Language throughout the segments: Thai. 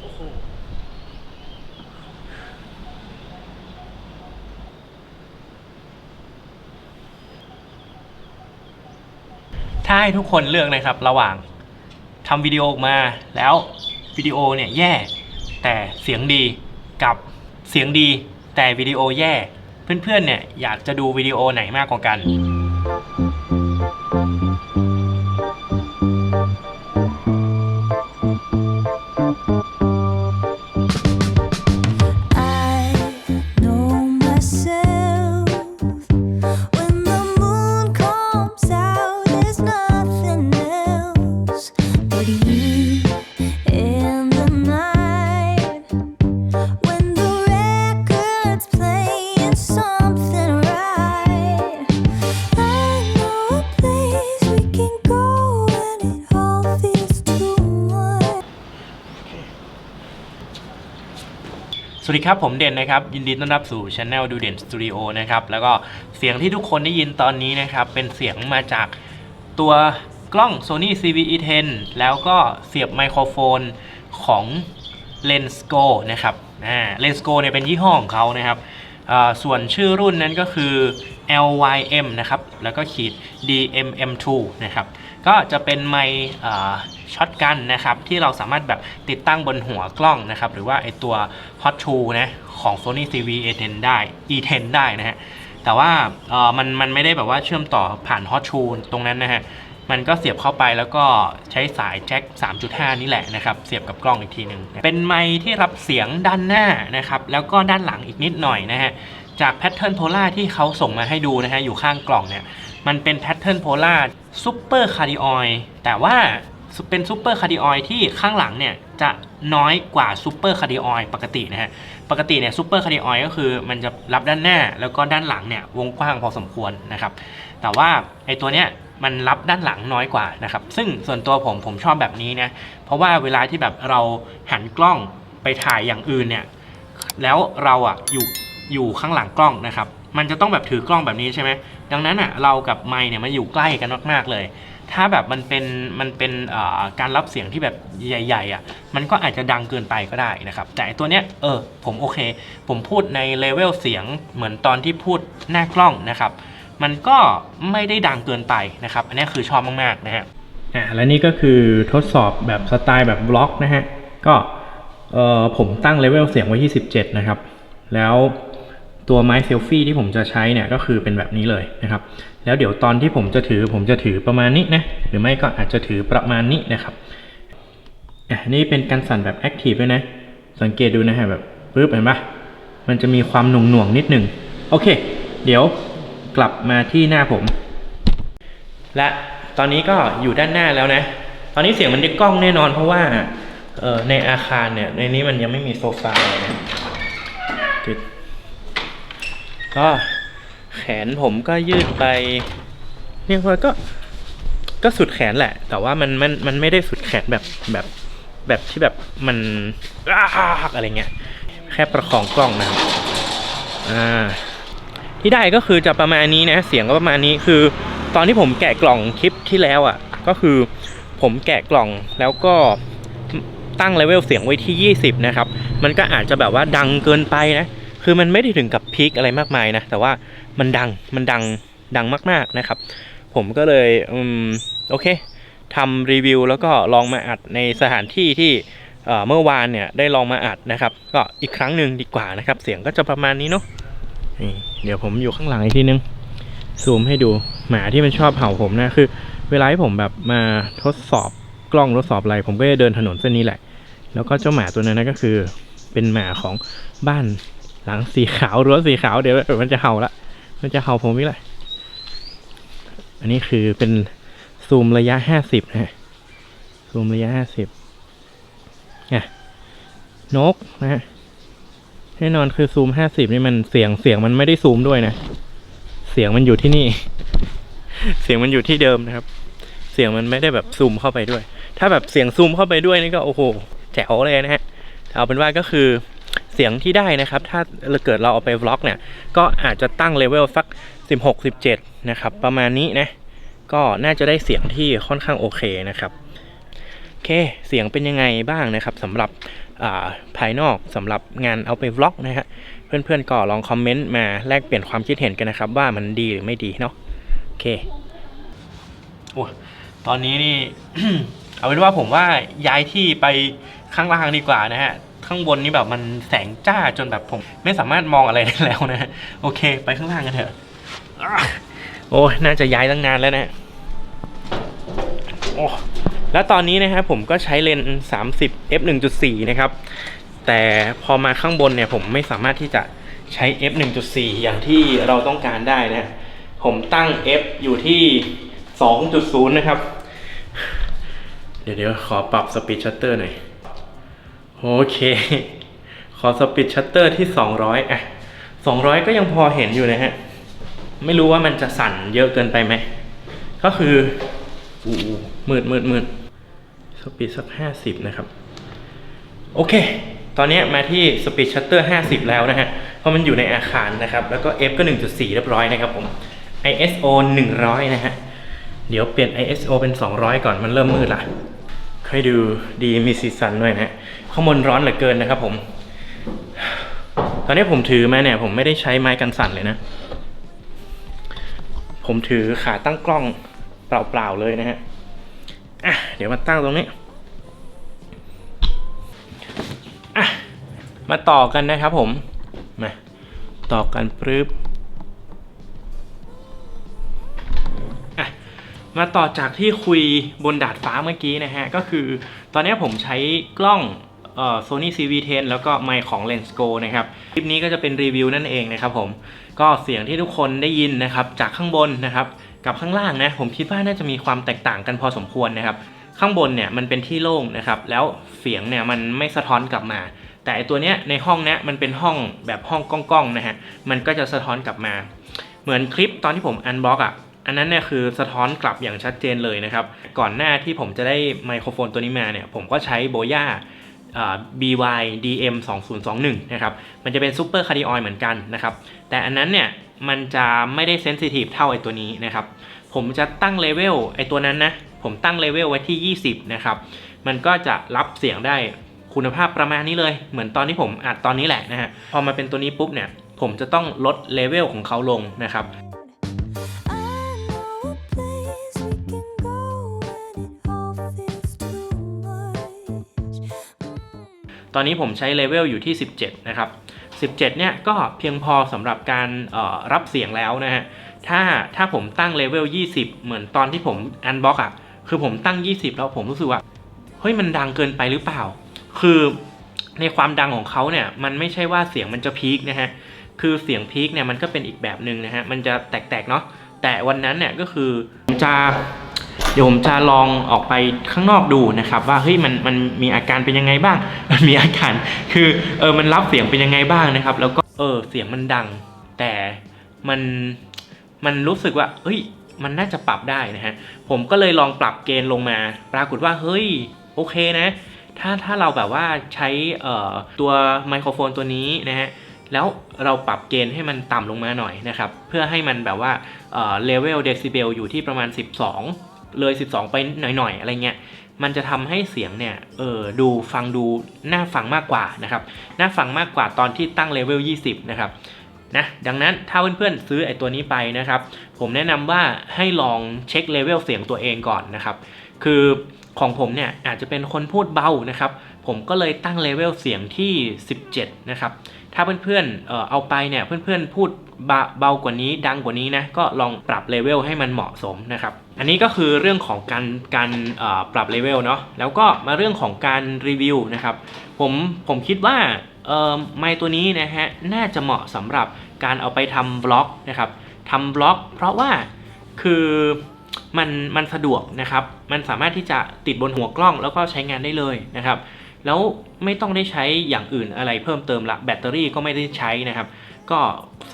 โอ้โห ถ้าให้ทุกคนเลือกนะครับ ระหว่างทำวิดีโอออกมาแล้ววิดีโอเนี่ยแย่ แต่เสียงดีกับเสียงดี แต่วิดีโอแย่ เพื่อนๆเนี่ยอยากจะดูวิดีโอไหนมากกว่ากัน สวัสดีครับ ผมเด่นนะครับ ยินดีต้อนรับสู่ช anel ดูเด่นสตูดิโอนะครับ แล้วก็เสียงที่ทุกคนได้ยินตอนนี้นะครับ เป็นเสียงมาจากตัวกล้อง Sony CVE10 แล้วก็เสียบไมโครโฟนของ Lensco นะครับอ่า Lensco เนี่ยเป็นยี่ห้อของเขานะครับ ส่วนชื่อรุ่นนั้นก็คือ LYM นะครับ แล้วก็ขีด DMM2 นะครับ ก็จะเป็นไมค์ช็อตกันนะครับ ที่เราสามารถแบบติดตั้งบนหัวกล้องนะครับ หรือว่าไอตัว Hot 2นะของ Sony CV-A10 ได้ E10 ได้นะฮะ แต่ว่ามันมันไม่ได้แบบว่าเชื่อมต่อผ่าน Hot 2ตรงนั้นนะฮะ มันก็เสียบเข้าไปแล้วก็ใช้สายแจ็ค 3.5 นี่แหละนะครับ เสียบกับกล้องอีกทีหนึ่งเป็นไมค์ที่รับเสียงด้านหน้านะครับ แล้วก็ด้านหลังอีกนิดหน่อยนะฮะ จากแพทเทิร์นโพล่าที่เขาส่งมาให้ดูนะฮะ อยู่ข้างกล่องเนี่ย มันเป็นแพทเทิร์นโพล่าซูเปอร์คาร์ดิออยแต่ว่าเป็นซูเปอร์คาร์ดิออยที่ข้างหลังเนี่ยจะน้อยกว่าซูเปอร์คาร์ดิออยปกตินะฮะ ปกติเนี่ยซูเปอร์คาร์ดิออยก็คือมันจะรับด้านหน้าแล้วก็ด้านหลังเนี่ยวงกว้างพอสมควรนะครับ แต่ว่าไอตัวเนี้ย มันรับด้านหลังน้อยกว่านะครับ ซึ่งส่วนตัวผมผมชอบแบบนี้นะ เพราะว่าเวลาที่แบบเราหันกล้องไปถ่ายอย่างอื่นเนี่ย แล้วเราอะอยู่อยู่ข้างหลังกล้องนะครับ มันจะต้องแบบถือกล้องแบบนี้ใช่ไหม ดังนั้นอะเรากับไมค์เนี่ยมันอยู่ใกล้กันมากๆเลย ถ้าแบบมันเป็นมันเป็นการรับเสียงที่แบบใหญ่ ๆ อะ มันก็อาจจะดังเกินไปก็ได้นะครับ แต่ตัวเนี้ยเออผมโอเค ผมพูดในเลเวลเสียงเหมือนตอนที่พูดหน้ากล้องนะครับ มันก็ไม่ได้ดังเกินไปนะครับ อันนี้คือชอบมากๆนะฮะอ่าและนี่ก็คือทดสอบแบบสไตล์แบบบล็อกนะฮะ ก็เอ่อผมตั้งเลเวลเสียงไว้ที่17นะครับ แล้วตัวไม้เซลฟี่ที่ผมจะใช้เนี่ยก็คือเป็นแบบนี้เลยนะครับ แล้วเดี๋ยวตอนที่ผมจะถือผมจะถือประมาณนี้นะ หรือไม่ก็อาจจะถือประมาณนี้นะครับอะนี่เป็นการสั่นแบบแอคทีฟด้วยนะ สังเกตดูนะฮะแบบปึ๊บเห็นปะมันจะมีความหน่วงหน่วงๆนิดหนึ่งโอเค เดี๋ยว กลับมาที่หน้าผม และตอนนี้ก็อยู่ด้านหน้าแล้วนะ ตอนนี้เสียงมันได้กล้องแน่นอนเพราะว่าเออในอาคารเนี่ย ในนี้มันยังไม่มีโซฟาเลยนะก็แขนผมก็ยืดไปเรียกว่าก็ก็สุดแขนแหละ แต่ว่ามันมันมันไม่ได้สุดแขนแบบแบบแบบที่แบบมันอ้ากอะไรเงี้ย แค่ประคองกล้องนะครับอ่า ที่ได้ก็คือจะประมาณนี้นะเสียงก็ประมาณนี้คือ ตอนที่ผมแกะกล่องคลิปที่แล้วอะ ก็คือผมแกะกล่องแล้วก็ตั้งเลเวลเสียงไว้ที่ 20 นะครับ มันก็อาจจะแบบว่าดังเกินไปนะ คือมันไม่ได้ถึงกับพีคอะไรมากมายนะ แต่ว่ามันดัง มันดัง ดังมากๆนะครับ ผมก็เลย อืม โอเคทำรีวิวแล้วก็ลองมาอัดในสถานที่ที่เอ่อเมื่อวานเนี่ยได้ลองมาอัดนะครับ ก็อีกครั้งหนึ่งดีกว่านะครับ เสียงก็จะประมาณนี้เนาะ นี่เดี๋ยวผมอยู่ข้างหลังอีกทีนึงซูมให้ดูหมาที่มันชอบเห่าผมนะคือ เวลาที่ผมแบบมาทดสอบกล้องทดสอบอะไร ผมก็จะเดินถนนเส้นนี้แหละ แล้วก็เจ้าหมาตัวนั้นนะก็คือ เป็นหมาของบ้านหลังสีขาวรั้วสีขาวเดี๋ยวมันจะเห่าละมันจะเห่าผมอีกแหละอันนี้คือเป็นซูมระยะห้าสิบนะซูมระยะห้าสิบเนี่ยนกนะฮะ แน่นอนคือซูม50นี่มันเสียงเสียงมันไม่ได้ซูมด้วยนะ เสียงมันอยู่ที่นี่ เสียงมันอยู่ที่เดิมนะครับ เสียงมันไม่ได้แบบซูมเข้าไปด้วย ถ้าแบบเสียงซูมเข้าไปด้วยนี่ก็โอ้โหแจ๋วเลยนะฮะเอาเป็นว่าก็คือเสียงที่ได้นะครับ ถ้าเกิดเราเอาไปวล็อกเนี่ย ก็อาจจะตั้งเลเวลสัก 16 17 นะครับ ประมาณนี้นะ ก็น่าจะได้เสียงที่ค่อนข้างโอเคนะครับ เค เสียงเป็นยังไงบ้างนะครับสำหรับาภายนอกสำหรับงานเอาไปวล็อกนะฮะเพื่อนๆก็ลองคอมเมนต์มาแลกเปลี่ยนความคิดเห็นกันนะครับ ว่ามันดีหรือไม่ดีเนาะโอเคโอ้ตอนนี้นี่เอาเป็นว่าผมว่าย้ายที่ไปข้างล่างดีกว่านะฮะข้างบนนี่แบบมันแสงจ้าจนแบบผม ไม่สามารถมองอะไรได้แล้วนะฮะโอเค ไปข้างล่างกันเถอะโอ้ยน่าจะย้ายตั้งนานแล้วนะโอ้ แล้วตอนนี้นะครับผมก็ใช้เลนส์30 f 1.4 นะครับ แต่พอมาข้างบนเนี่ยผมไม่สามารถที่จะใช้ f 1.4 อย่างที่เราต้องการได้นะผมตั้ง f อยู่ที่ 2.0 นะครับ เดี๋ยวเดี๋ยวขอปรับสปีดชัตเตอร์หน่อย โอเค ขอสปีดชัตเตอร์ที่ 200 อะ 200 ก็ยังพอเห็นอยู่นะฮะ ไม่รู้ว่ามันจะสั่นเยอะเกินไปไหม ก็คือหมืดมืดมืด สปีดสัก 50 นะครับ โอเค ตอนนี้มาที่สปีดชัตเตอร์ 50 แล้วนะฮะ เพราะมันอยู่ในอาคารนะครับ แล้วก็ f ก็ 1.4 เรียบร้อยนะครับผม ISO 100 นะฮะ เดี๋ยวเปลี่ยน ISO เป็น 200 ก่อนมันเริ่มมืดละให้ดูดีมีสีสันหน่อยนะข้างบนร้อนเหลือเกินนะครับผม ตอนนี้ผมถือมาเนี่ยผมไม่ได้ใช้ไม้กันสั่นเลยนะ ผมถือขาตั้งกล้องเปล่าๆเลยนะฮะ อะเดี๋ยวมาตั้งตรงนี้อะมาต่อกันนะครับผมมาต่อกันปรึ๊บอะมาต่อจากที่คุยบนดาดฟ้าเมื่อกี้นะฮะ ก็คือตอนนี้ผมใช้กล้องเอ่อ Sony CV10 แล้วก็ไมค์ของ Lensco นะครับ คลิปนี้ก็จะเป็นรีวิวนั่นเองนะครับผม ก็เสียงที่ทุกคนได้ยินนะครับ จากข้างบนนะครับ กับข้างล่างนะผมคิดว่าน่าจะมีความแตกต่างกันพอสมควรนะครับ ข้างบนเนี่ยมันเป็นที่โล่งนะครับ แล้วเสียงเนี่ยมันไม่สะท้อนกลับมา แต่ไอตัวเนี้ยในห้องเนี้ยมันเป็นห้องแบบห้องกล้องๆนะฮะมันก็จะสะท้อนกลับมา เหมือนคลิปตอนที่ผมอันบล็อกอะอันนั้นเนี่ยคือสะท้อนกลับอย่างชัดเจนเลยนะครับ ก่อนหน้าที่ผมจะได้ไมโครโฟนตัวนี้มาเนี่ยผมก็ใช้โบย่า BY DM 2021นะครับ มันจะเป็นซูเปอร์คาร์ดิออยเหมือนกันนะครับ แต่อันนั้นเนี่ย มันจะไม่ได้เซนซิทีฟเท่าไอตัวนี้นะครับ ผมจะตั้งเลเวลไอตัวนั้นนะ ผมตั้งเลเวลไว้ที่ 20 นะครับ มันก็จะรับเสียงได้คุณภาพประมาณนี้เลย เหมือนตอนที่ผมอัดตอนนี้แหละนะฮะ พอมาเป็นตัวนี้ปุ๊บเนี่ย ผมจะต้องลดเลเวลของเขาลงนะครับตอนนี้ผมใช้เลเวลอยู่ที่ 17 นะครับ 17 เนี่ยก็เพียงพอสำหรับการรับเสียงแล้วนะฮะ ถ้าถ้าผมตั้งเลเวล 20 เหมือนตอนที่ผมอันบ็อกอะคือผมตั้ง 20 แล้วผมรู้สึกว่า เฮ้ยมันดังเกินไปหรือเปล่า คือในความดังของเขาเนี่ยมันไม่ใช่ว่าเสียงมันจะพีคนะฮะ คือเสียงพีคเนี่ยมันก็เป็นอีกแบบหนึ่งนะฮะ มันจะแตกๆเนาะ แต่วันนั้นเนี่ยก็คือผมจะ เดี๋ยวผมจะลองออกไปข้างนอกดูนะครับ ว่าเฮ้ยมันมันมีอาการเป็นยังไงบ้าง มันมีอาการคือเออมันรับเสียงเป็นยังไงบ้างนะครับ แล้วก็เออเสียงมันดัง แต่มันมันรู้สึกว่าเฮ้ยมันน่าจะปรับได้นะฮะผมก็เลยลองปรับเกณฑ์ลงมา ปรากฏว่าเฮ้ยโอเคนะ ถ้าถ้าเราแบบว่าใช้เอ่อตัวไมโครโฟนตัวนี้นะฮะแล้วเราปรับเกณฑ์ให้มันต่ำลงมาหน่อยนะครับ เพื่อให้มันแบบว่าเอ่อเลเวลเดซิเบลอยู่ที่ประมาณ 12 เลย 12 ไปหน่อยๆอะไรเงี้ยมันจะทำให้เสียงเนี่ยเออดูฟังดูน่าฟังมากกว่านะครับน่าฟังมากกว่าตอนที่ตั้งเลเวล 20 นะครับนะดังนั้นถ้าเพื่อนๆซื้อไอ้ตัวนี้ไปนะครับ ผมแนะนำว่าให้ลองเช็คเลเวลเสียงตัวเองก่อนนะครับคือของผมเนี่ยอาจจะเป็นคนพูดเบานะครับ ผมก็เลยตั้งเลเวลเสียงที่ 17 นะครับ ถ้าเพื่อนๆเออเอาไปเนี่ยเพื่อนๆพูดเบาเบากว่านี้ดังกว่านี้นะก็ลองปรับเลเวลให้มันเหมาะสมนะครับอันนี้ก็คือเรื่องของการการปรับเลเวลเนาะแล้วก็มาเรื่องของการรีวิวนะครับผมผมคิดว่าไมค์ตัวนี้นะฮะน่าจะเหมาะสำหรับการเอาไปทำบล็อกนะครับทำบล็อก เพราะว่าคือมันมันสะดวกนะครับ มันสามารถที่จะติดบนหัวกล้องแล้วก็ใช้งานได้เลยนะครับ แล้วไม่ต้องได้ใช้อย่างอื่นอะไรเพิ่มเติมละแบตเตอรี่ก็ไม่ได้ใช้นะครับ ก็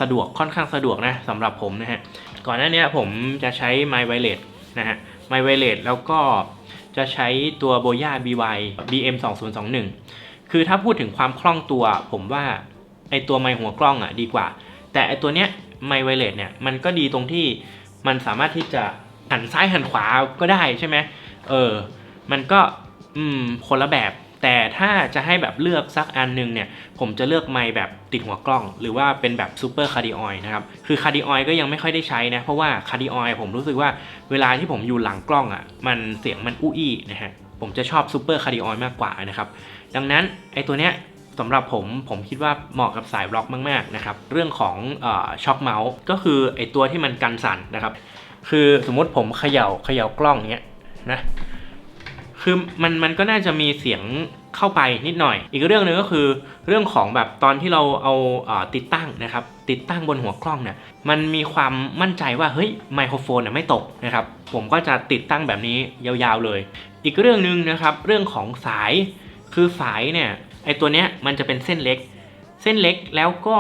สะดวกค่อนข้างสะดวกนะสำหรับผมนะฮะก่อนหน้านี้ผมจะใช้ My Wireless นะฮะ My Wireless แล้วก็จะใช้ตัว Boya BY BM 2021คือถ้าพูดถึงความคล่องตัวผมว่าไอตัวไมหัวกล้องอะดีกว่า แต่ไอตัวเนี้ย My Wireless เนี่ยมันก็ดีตรงที่มันสามารถที่จะหันซ้ายหันขวาก็ได้ใช่ไหมเออ มันก็อืมคนละแบบ แต่ถ้าจะให้แบบเลือกสักอันหนึงเนี่ย ผมจะเลือกไมค์แบบติดหัวกล้อง หรือว่าเป็นแบบซูเปอร์คาร์ดิออยนะครับ คือคาร์ดิออยก็ยังไม่ค่อยได้ใช้นะ เพราะว่าคาร์ดิออยผมรู้สึกว่าเวลาที่ผมอยู่หลังกล้องอะ่ะ มันเสียงมันอู้อี้นะฮะ ผมจะชอบซูเปอร์คาร์ดิออยมากกว่านะครับ ดังนั้นไอ้ตัวเนี้ยสำหรับผมผมคิดว่าเหมาะกับสายบล็อกมากๆนะครับ เรื่องของช็อคเมาส์ก็คือไอ้ตัวที่มันกันสั่นนะครับ คือสมมติผมเขย่าเขย่ากล้องเนี้ยนะ คือมันมันก็น่าจะมีเสียงเข้าไปนิดหน่อย อีกเรื่องหนึ่งก็คือเรื่องของแบบตอนที่เราเอาเอ่อติดตั้งนะครับ ติดตั้งบนหัวกล้องเนี่ยมันมีความมั่นใจว่าเฮ้ยไมโครโฟนน่ะไม่ตกนะครับ ผมก็จะติดตั้งแบบนี้ยาวๆเลย อีกเรื่องหนึ่งนะครับ เรื่องของสายคือสายเนี่ยไอตัวเนี้ยมันจะเป็นเส้นเล็ก เส้นเล็กแล้วก็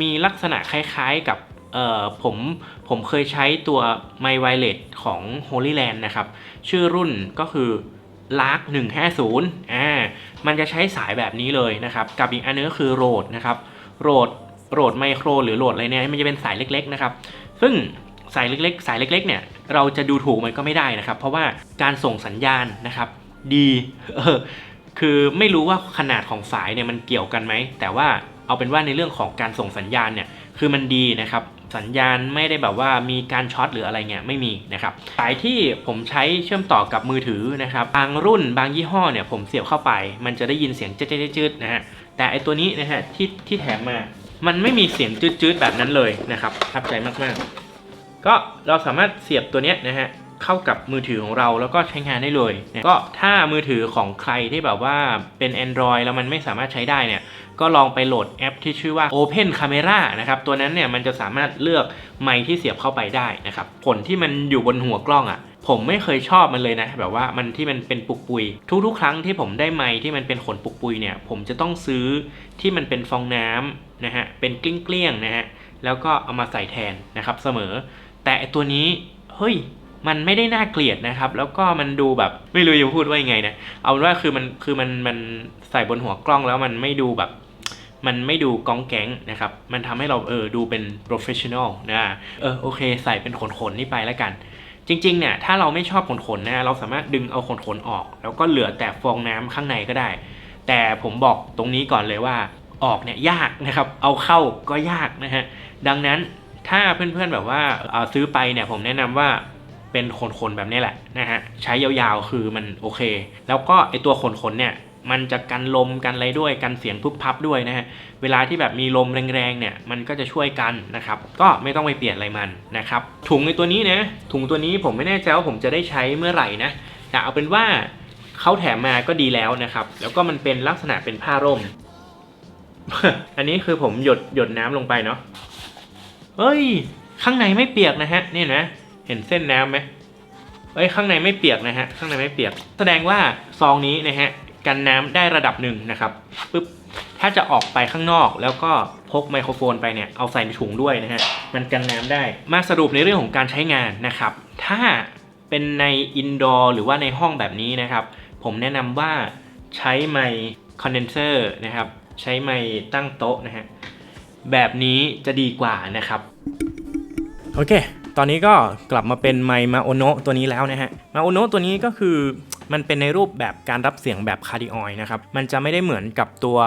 มีลักษณะคล้ายๆกับผมผมเคยใช้ตัว My Wireless ของ Holy Land นะครับ ชื่อรุ่นก็คือ LARK 150อ่ามันจะใช้สายแบบนี้เลยนะครับ กับอีกอันนึงก็คือ Rode นะครับ Rode Rode Micro หรือ Rode อะไรเนี่ยมันจะเป็นสายเล็ก ๆ นะครับ ซึ่งสายเล็กๆ สายเล็ก ๆ เนี่ย เราจะดูถูกมันก็ไม่ได้นะครับ เพราะว่าการส่งสัญญาณนะครับ ดีเออคือไม่รู้ว่าขนาดของสายเนี่ยมันเกี่ยวกันไหมแต่ว่าเอาเป็นว่าในเรื่องของการส่งสัญญาณเนี่ยคือมันดีนะครับ สัญญาณไม่ได้แบบว่ามีการช็อตหรืออะไรเงี้ยไม่มีนะครับสายที่ผมใช้เชื่อมต่อกับมือถือนะครับบางรุ่นบางยี่ห้อเนี่ยผมเสียบเข้าไป มันจะได้ยินเสียงจืดๆๆนะฮะแต่ไอตัวนี้นะฮะที่ที่แถมมา มันไม่มีเสียงจืดๆแบบนั้นเลยนะครับทับใจมากๆ ก็เราสามารถเสียบตัวเนี้ยนะฮะ เข้ากับมือถือของเราแล้วก็ใช้งานได้เลยเนี่ยก็ถ้ามือถือของใครที่แบบว่าเป็น Android แล้วมันไม่สามารถใช้ได้เนี่ยก็ลองไปโหลดแอปที่ชื่อว่า Open Camera นะครับตัวนั้นเนี่ยมันจะสามารถเลือกไมค์ที่เสียบเข้าไปได้นะครับผลที่มันอยู่บนหัวกล้องอะ่ะผมไม่เคยชอบมันเลยนะ แบบว่ามันที่มันเป็นปุกปุย ทุกๆ ครั้งที่ผมได้ไมค์ที่มันเป็นขนปุกปุยเนี่ย ผมจะต้องซื้อที่มันเป็นฟองน้ำนะฮะเป็นเกลี้ยงๆนะฮะแล้วก็เอามาใส่แทนนะครับเสมอ แต่ตัวนี้เฮ้ย มันไม่ได้น่าเกลียดนะครับ แล้วก็มันดูแบบไม่รู้จะพูดว่ายังไงนะเอาเป็นว่าคือมันคือมันมันใส่บนหัวกล้องแล้วมันไม่ดูแบบ มันไม่ดูก้องแก๊งนะครับ มันทำให้เราเออดูเป็น professional นะเออโอเค ใส่เป็นขนๆนี่ไปแล้วกัน จริงๆเนี่ยถ้าเราไม่ชอบขนๆนะเราสามารถดึงเอาขนๆออก แล้วก็เหลือแต่ฟองน้ำข้างในก็ได้ แต่ผมบอกตรงนี้ก่อนเลยว่าออกเนี่ยยากนะครับ เอาเข้าก็ยากนะฮะดังนั้นถ้าเพื่อนๆแบบว่าเอ่อซื้อไปเนี่ยผมแนะนำว่า เป็นขนๆแบบนี้แหละนะฮะใช้ยาวๆคือมันโอเค แล้วก็ไอตัวขนๆเนี่ยมันจะกันลมกันอะไรด้วยกันเสียงพุบพับด้วยนะฮะเวลาที่แบบมีลมแรงๆเนี่ยมันก็จะช่วยกันนะครับก็ไม่ต้องไปเปลี่ยนอะไรมันนะครับถุงในตัวนี้นะถุงตัวนี้ผมไม่แน่ใจว่าผมจะได้ใช้เมื่อไหร่นะแต่เอาเป็นว่าเขาแถมมาก็ดีแล้วนะครับ แล้วก็มันเป็นลักษณะเป็นผ้าร่ม อันนี้คือผมหยดหยดน้ำลงไปเนาะเฮ้ย ข้างในไม่เปียกนะฮะนี่นะ เห็นเส้นน้ำไหมเอ้ยข้างในไม่เปียกนะฮะข้างในไม่เปียก แสดงว่าซองนี้นะฮะกันน้ำได้ระดับหนึ่งนะครับปึ๊บถ้าจะออกไปข้างนอกแล้วก็พกไมโครโฟนไปเนี่ยเอาใส่ในถุงด้วยนะฮะมันกันน้ำได้มาสรุปในเรื่องของการใช้งานนะครับถ้าเป็นในอินดอร์หรือว่าในห้องแบบนี้นะครับผมแนะนำว่าใช้ไมค์คอนเดนเซอร์นะครับใช้ไมค์ตั้งโต๊ะนะฮะแบบนี้จะดีกว่านะครับโอเค ตอนนี้ก็กลับมาเป็นไมค์มาโอโนตัวนี้แล้วนะฮะมาโอโนตัวนี้ก็คือมันเป็นในรูปแบบการรับเสียงแบบคาร์ดิออยนะครับมันจะไม่ได้เหมือนกับตัว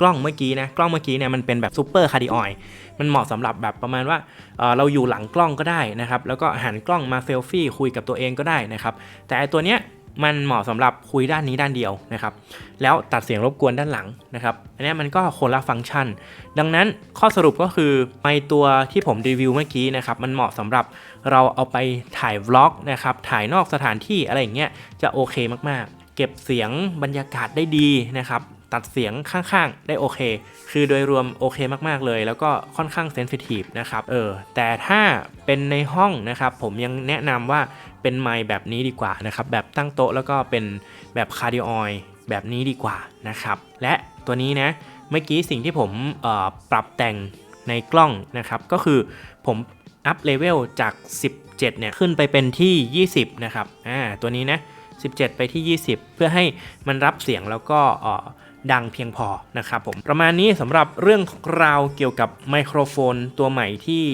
กล้องเมื่อกี้นะกล้องเมื่อกี้เนี่ยมันเป็นแบบซูเปอร์คาร์ดิออยมันเหมาะสำหรับแบบประมาณว่าเเราอยู่หลังกล้องก็ได้นะครับแล้วก็หันกล้องมาเซลฟี่คุยกับตัวเองก็ได้นะครับแต่ไอตัวเนี้ย มันเหมาะสำหรับคุยด้านนี้ด้านเดียวนะครับ แล้วตัดเสียงรบกวนด้านหลังนะครับ อันนี้มันก็คนละฟังก์ชัน ดังนั้นข้อสรุปก็คือไมตัวที่ผมรีวิวเมื่อกี้นะครับ มันเหมาะสำหรับเราเอาไปถ่าย vlog นะครับ ถ่ายนอกสถานที่อะไรอย่างเงี้ยจะโอเคมากๆ เก็บเสียงบรรยากาศได้ดีนะครับตัดเสียงข้างๆ ได้โอเค คือโดยรวมโอเคมากๆเลย แล้วก็ค่อนข้างเซนซิทีฟนะครับ เออ แต่ถ้าเป็นในห้องนะครับ ผมยังแนะนำว่า เป็นไมค์แบบนี้ดีกว่านะครับ แบบตั้งโต๊ะแล้วก็เป็นแบบคาร์ดิออยแบบนี้ดีกว่านะครับ และตัวนี้นะ เมื่อกี้สิ่งที่ผมปรับแต่งในกล้องนะครับ ก็คือผมอัพเลเวลจาก 17 เนี่ย ขึ้นไปเป็นที่ 20 นะครับ อ่า ตัวนี้นะ 17 ไปที่ 20 เพื่อให้มันรับเสียงแล้วก็ดังเพียงพอนะครับผม ประมาณนี้สำหรับเรื่องราวเกี่ยวกับไมโครโฟนตัวใหม่ที่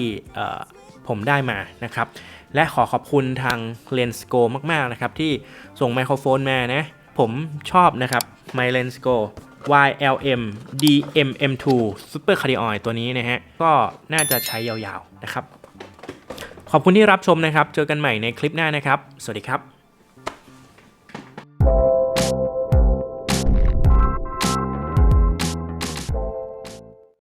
ผมได้มานะครับ และขอขอบคุณทาง Lensco มาก ๆ นะครับ ที่ส่งไมโครโฟนมานะ ผมชอบนะครับ My Lens Go YLM DMM2 Super cardioid ตัวนี้นะฮะ ก็น่าจะใช้ยาว ๆ นะครับ ขอบคุณที่รับชมนะครับ เจอกันใหม่ในคลิปหน้านะครับ สวัสดีครับ